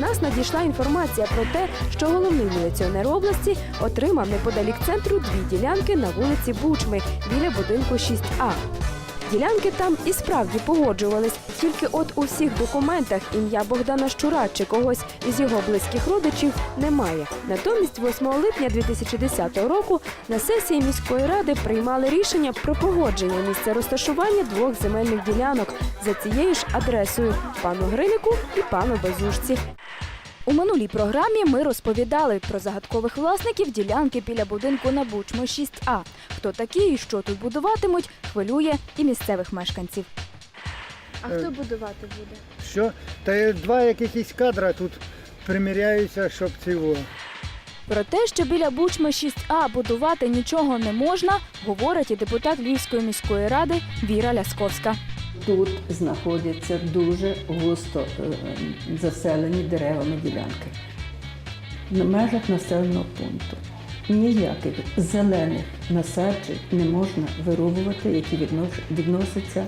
нас надійшла інформація про те, що головний міліціонер області отримав неподалік центру дві ділянки на вулиці Бучми біля будинку 6А. Ділянки там і справді погоджувались, тільки от у всіх документах ім'я Богдана Щура чи когось із його близьких родичів немає. Натомість, 8 липня 2010 року на сесії міської ради приймали рішення про погодження місця розташування двох земельних ділянок за цією ж адресою пану Гринику і пану Безушці. У минулій програмі ми розповідали про загадкових власників ділянки біля будинку на Бучмо 6А. Хто такі і що тут будуватимуть, хвилює і місцевих мешканців. А хто будувати буде? Що? Та два якихось кадра тут приміряються, щоб цього. Про те, що біля Бучми 6А будувати нічого не можна, говорить і депутат Львівської міської ради Віра Лясковська. Тут знаходяться дуже густо е, заселені деревами ділянки. На межах населеного пункту ніяких зелених насаджень не можна вирубувати, які відносяться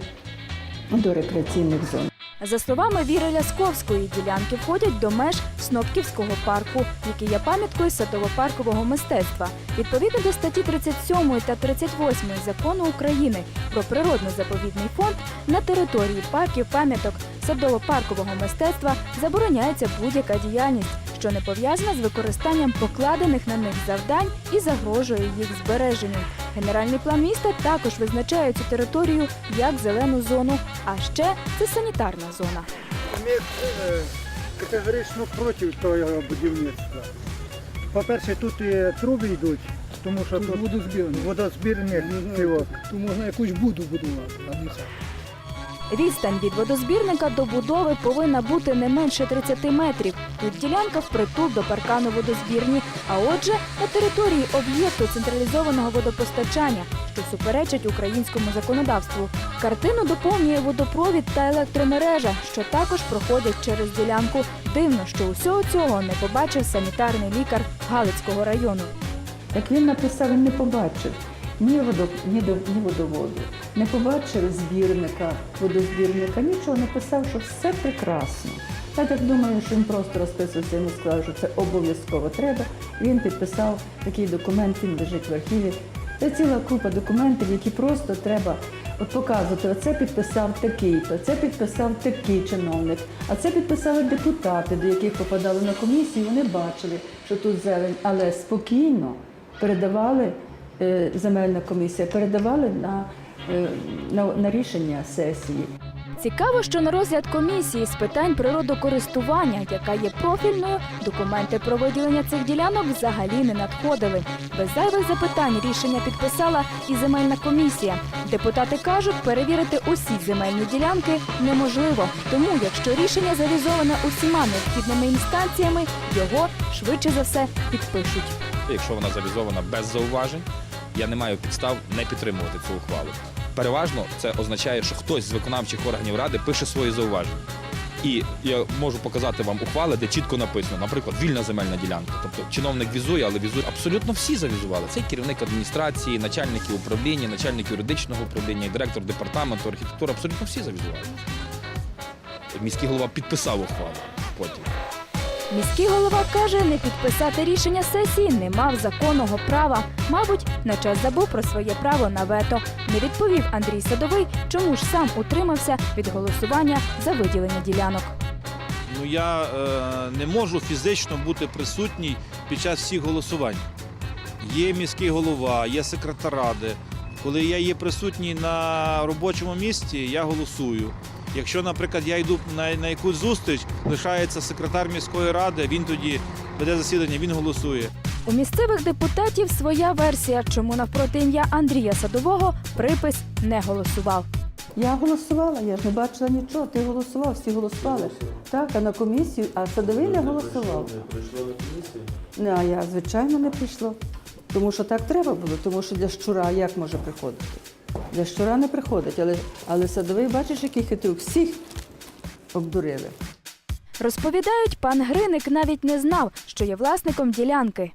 до рекреаційних зон. За словами Віри Лясковської, ділянки входять до меж Снопківського парку, який є пам'яткою садово-паркового мистецтва. Відповідно до статті 37 та 38 закону України про природно-заповідний фонд на території парків пам'яток садово-паркового мистецтва забороняється будь-яка діяльність, що не пов'язана з використанням покладених на них завдань і загрожує їх збереженню. Генеральний план міста також визначає цю територію як зелену зону, а ще це санітарна зона. Ми е, категорично проти того будівництва. По-перше, тут і труби йдуть, тому що тут, водозбірник. водозбірні цього. То можна якусь буду будувати, а не хат. Відстань від водозбірника до будови повинна бути не менше 30 метрів. Тут ділянка впритул до паркану водозбірні, а отже, на території об'єкту централізованого водопостачання, що суперечить українському законодавству. Картину доповнює водопровід та електромережа, що також проходять через ділянку. Дивно, що усього цього не побачив санітарний лікар Галицького району. Як він написав, він не побачив ні, водо, ні, до, ні водоводу, не побачив збірника, водозбірника, нічого написав, що все прекрасно. Я так думаю, що він просто розписувався, йому сказали, що це обов'язково треба. Він підписав такий документ, він лежить в архіві. Це ціла купа документів, які просто треба от показувати. Оце підписав такий-то, це підписав такий чиновник, а це підписали депутати, до яких попадали на комісію. Вони бачили, що тут зелень, але спокійно передавали земельна комісія, передавали на, е, на, на рішення сесії. Цікаво, що на розгляд комісії з питань природокористування, яка є профільною, документи про виділення цих ділянок взагалі не надходили. Без зайвих запитань рішення підписала і земельна комісія. Депутати кажуть, перевірити усі земельні ділянки неможливо. Тому, якщо рішення завізоване усіма необхідними інстанціями, його швидше за все підпишуть. Якщо вона завізована без зауважень, я не маю підстав не підтримувати цю ухвалу. Переважно це означає, що хтось з виконавчих органів ради пише свої зауваження. І я можу показати вам ухвали, де чітко написано, наприклад, вільна земельна ділянка. Тобто чиновник візує, але візує абсолютно всі завізували. Це і керівник адміністрації, начальники управління, начальник юридичного управління, директор департаменту архітектури. Абсолютно всі завізували. Міський голова підписав ухвалу потім. Міський голова каже, не підписати рішення сесії не мав законного права. Мабуть, на час забув про своє право на вето. Не відповів Андрій Садовий, чому ж сам утримався від голосування за виділення ділянок. Ну я е, не можу фізично бути присутній під час всіх голосувань. Є міський голова, є секретар ради. Коли я є присутній на робочому місці, я голосую. Якщо, наприклад, я йду на, на якусь зустріч, лишається секретар міської ради, він тоді веде засідання, він голосує. У місцевих депутатів своя версія, чому навпроти ім'я Андрія Садового припис не голосував. Я голосувала, я ж не бачила нічого. Ти голосував, всі голосували. Так, а на комісію, а садовий не голосував. Не, а я, звичайно, не прийшло. Тому що так треба було, тому що для щура як може приходити? Для щура не приходить, але, але садовий, бачиш, який хитрюк, всіх обдурили. Розповідають, пан Гриник навіть не знав, що є власником ділянки.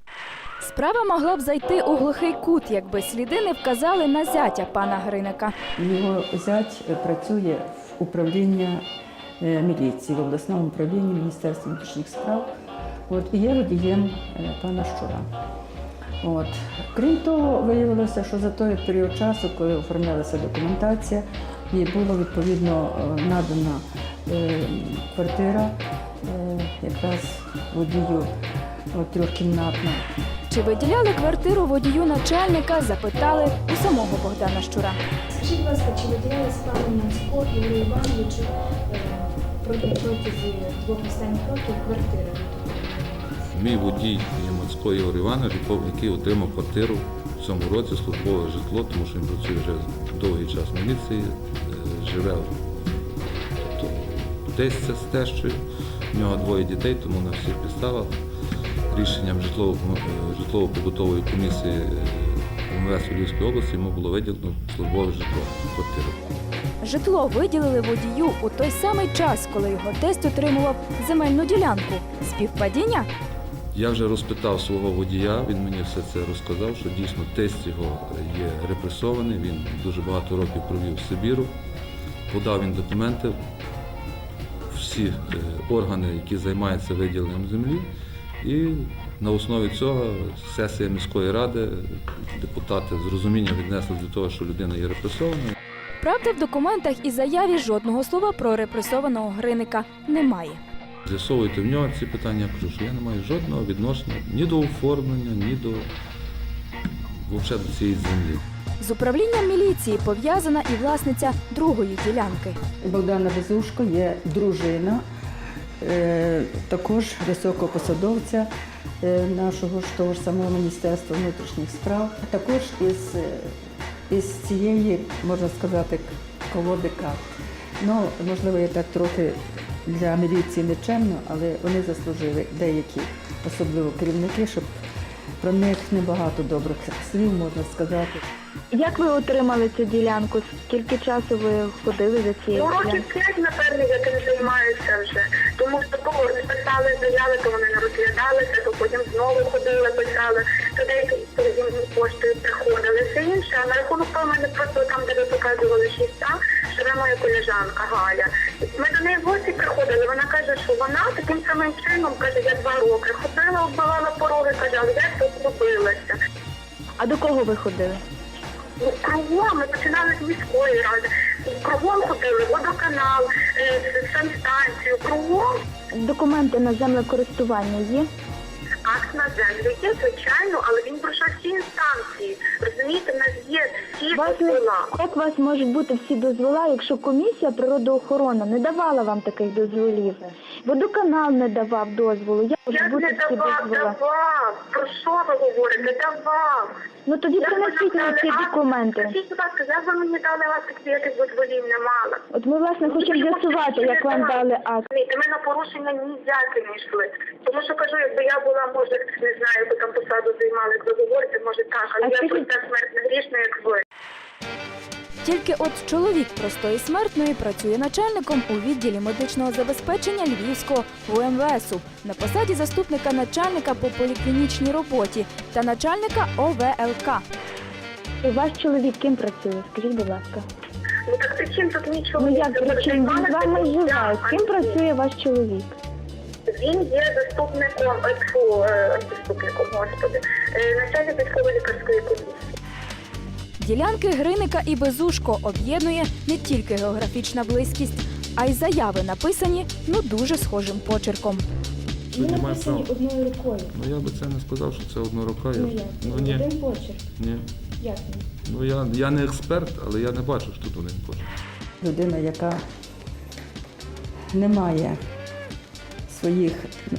Справа могла б зайти у глухий кут, якби сліди не вказали на зятя пана Гриника. Його зять працює в управління е, міліції в обласному управлінні Міністерства внутрішніх справ. От, і є водієм е, пана Щура. От. Крім того, виявилося, що за той період часу, коли оформлялася документація, їй було відповідно е, надана е, квартира е, якраз водію трьохкімнатна. Чи виділяли квартиру водію начальника, запитали у самого Богдана Щура. Скажіть, будь ласка, чи виділяли справу Мацько Ігорю Івановичу проти протязі двох останніх років квартири? Мій водій Ямацько Ігор Іванович, який отримав квартиру в цьому році службове житло, тому що він працює вже довгий час в міліції, е, живе тобто, десь з тещою. В нього двоє дітей, тому на всіх підставах рішенням е, житлово-побутової комісії е, МВС Львівської області йому було виділено службове житло квартиру. Житло виділили водію у той самий час, коли його тесть отримував земельну ділянку. Співпадіння? Я вже розпитав свого водія, він мені все це розказав, що дійсно тесть його є репресований, він дуже багато років провів в Сибіру, подав він документи, всі е, органи, які займаються виділенням землі, і на основі цього сесія міської ради, депутати з розумінням віднесли до того, що людина є репресованою. Правда, в документах і заяві жодного слова про репресованого Гриника немає. З'ясовуйте в нього ці питання, я кажу, що я не маю жодного відношення ні до оформлення, ні до, взагалі до цієї землі. З управлінням міліції пов'язана і власниця другої ділянки. Богдана Безушко є дружина, е, також високого посадовця е, нашого ж того ж самого Міністерства внутрішніх справ, а також із, із цієї, можна сказати, колоди карт. Ну, можливо, я так трохи для міліції нечемно, але вони заслужили деякі, особливо керівники, щоб про них небагато добрих слів можна сказати. Як ви отримали цю ділянку? Скільки часу ви ходили за цією Ну, років п'ять, напевно, я тим займаюся вже. Тому що не писали заяви, то вони не розглядалися, то потім знову ходили, писали, то деякі поштою приходили, все інше. А на рахунок того, мене просто там, де ви показували шіста, живе моя колежанка Галя. Ми до неї в гості приходили, вона каже, що вона таким самим чином, каже, я два роки ходила, оббивала пороги, каже, але я тут зробилася. А до кого ви ходили? Ну, Кругом ми починали з міської ради. Кругом ходили, водоканал, е, санстанцію, кругом. Документи на землекористування є? Акт на землю є, звичайно, але він пройшов всі інстанції. Розумієте, в нас є всі дозвола. Як у вас можуть бути всі дозвола, якщо комісія природоохорона не давала вам таких дозволів? Водоканал не давав дозволу. Як можуть Я бути не всі давав, дозвола? давав. Про що ви говорите? Давав. Ну тоді принесіть нам ці документи. Скажіть, будь ласка, як ви мені дали акт, якщо я тих дозволів не мала? От ми власне хочемо з'ясувати, як вам дали акт. Ні, Ми на порушення ніяке не йшли. Тому що кажу, якби я була, може, не знаю, якби там посаду займала, як ви говорите, може так, але А я скажіть- просто не грішна, як ви. Тільки от чоловік простої смертної працює начальником у відділі медичного забезпечення Львівського УМВСу на посаді заступника начальника по поліклінічній роботі та начальника ОВЛК. Ваш чоловік ким працює? Скажіть, будь ласка. Ну так при чим тут нічого? Ну як при чим? Він з вами живе. З ким а працює ваш чоловік? Він є заступником, е, тьфу, е, заступником, господи, е, начальник військово-лікарської комісії. Ділянки Гриника і Безушко об'єднує не тільки географічна близькість, а й заяви написані ну дуже схожим почерком. Тут немає права. одною рукою. Ну я би це не сказав, що це однорока. Ну Я- як? Ну ні, Один почерк. ні. Як ні? Ну я, я не експерт, але я не бачу, що тут один почерк. людина, яка не має своїх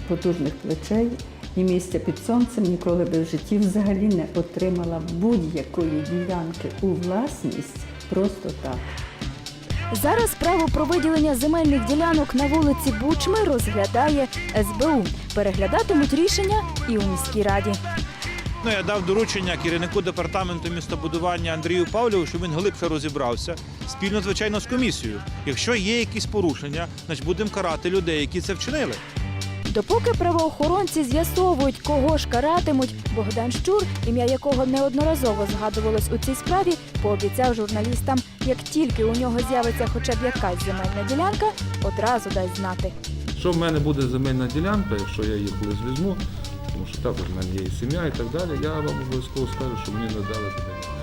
потужних плечей і місця під сонцем, ніколи би в житті взагалі не отримала будь-якої ділянки у власність просто так. Зараз справу про виділення земельних ділянок на вулиці Бучми розглядає СБУ. Переглядатимуть рішення і у міській раді. Ну, я дав доручення керівнику департаменту містобудування Андрію Павлову, щоб він глибше розібрався спільно, звичайно, з комісією. Якщо є якісь порушення, значить будемо карати людей, які це вчинили. Допоки правоохоронці з'ясовують, кого ж каратимуть, Богдан Щур, ім'я якого неодноразово згадувалось у цій справі, пообіцяв журналістам, як тільки у нього з'явиться хоча б якась земельна ділянка, одразу дасть знати. Що в мене буде земельна ділянка, якщо я її колись візьму, тому що також в мене є і сім'я і так далі, я вам обов'язково скажу, що мені надали ділянку.